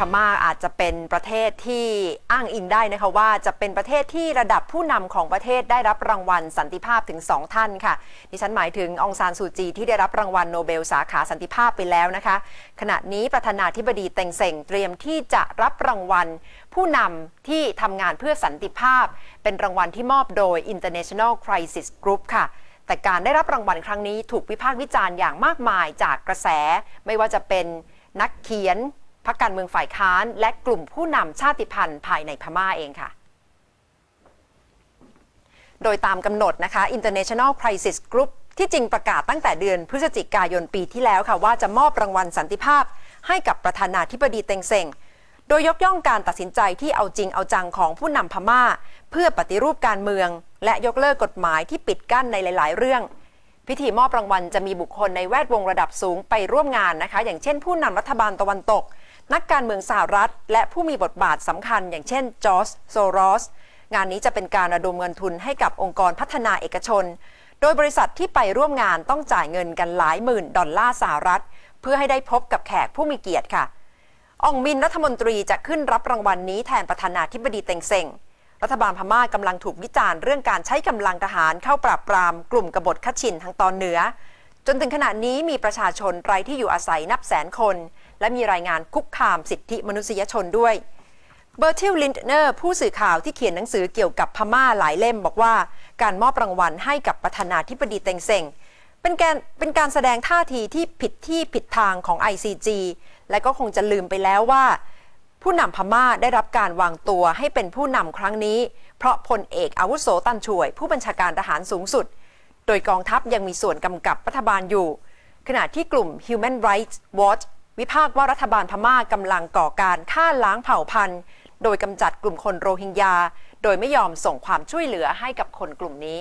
พม่าอาจจะเป็นประเทศที่อ้างอิงได้นะคะว่าจะเป็นประเทศที่ระดับผู้นำของประเทศได้รับรางวัลสันติภาพถึง 2 ท่านค่ะ ดิฉันหมายถึงองซานซูจีที่ได้รับรางวัลโนเบลสาขาสันติภาพไปแล้วนะคะ ขณะนี้ประธานาธิบดีเต็งเซ็งเตรียมที่จะรับรางวัล ผู้นำที่ทำงานเพื่อสันติภาพ เป็นรางวัลที่มอบโดย International Crisis Group ค่ะแต่การได้รับรางวัลครั้งนี้ถูกวิพากษ์วิจารณ์อย่างมากมายจากกระแส ไม่ว่าจะเป็นนักเขียน พรรคการเมืองฝ่ายค้าน และกลุ่มผู้นำชาติพันธุ์ภายในพม่าเองค่ะ โดยตามกำหนดนะคะ International Crisis Group ที่จริงประกาศตั้งแต่เดือนพฤศจิกายนปีที่แล้วค่ะ ว่าจะมอบรางวัลสันติภาพ ให้กับประธานาธิบดีเต็งเซ็งโดยยกย่องการตัดสินใจที่เอาจริงเอาจังของผู้นำพม่า เพื่อปฏิรูปการเมือง และยกเลิกกฎหมายที่ปิดกั้นในหลาย ๆ เรื่อง พิธีมอบรางวัลจะมีบุคคลในแวดวงระดับสูงไปร่วมงานนะคะ อย่างเช่นผู้นำรัฐบาลตะวันตก นักการเมืองสหรัฐ และผู้มีบทบาทสำคัญ อย่างเช่นจอร์จโซรอสงานนี้จะเป็นการระดมเงินทุนให้กับองค์กรพัฒนาเอกชน โดยบริษัทที่ไปร่วมงานต้องจ่ายเงินกันหลายหมื่นดอลลาร์สหรัฐ เพื่อให้ได้พบกับแขกผู้มีเกียรติค่ะองมินรัฐมนตรีจะขึ้นรับรางวัลนนี้แทนประธานาธิบดีเต็งเซ็งรัฐบาลพม่ากำลังถูกวิจารณ์เรื่องการใช้กำลังทหารเข้าปราบปรามกลุ่มกบฏคัดชินทางตอนเหนือ จนถึงขณะนี้มีประชาชนไร้ที่อยู่อาศัยนับแสนคน และมีรายงานคุกคามสิทธิมนุษยชนด้วยเบอร์ทิลลินเนอร์ผู้สื่อข่าวที่เขียนหนังสือเกี่ยวกับพม่าหลายเล่มบอกว่า การมอบรางวัลให้กับประธานาธิบดีเต็งเซ็งเป็นการเป็นการแสดงท่าทีที่ผิดที่ผิดทางของ ICG และก็คงจะลืมไปแล้วว่า ผู้นำพม่าได้รับการวางตัวให้เป็นผู้นำครั้งนี้ เพราะพลเอกอาวุโสตันช่วย ผู้บัญชาการทหารสูงสุด โดยกองทัพยังมีส่วนกำกับรัฐบาลอยู่ ขณะที่กลุ่ม Human Rights Watch วิพากษ์ว่ารัฐบาลพม่ากำลังก่อการฆ่าล้างเผ่าพันธุ์ โดยกำจัดกลุ่มคนโรฮิงญา โดยไม่ยอมส่งความช่วยเหลือให้กับคนกลุ่มนี้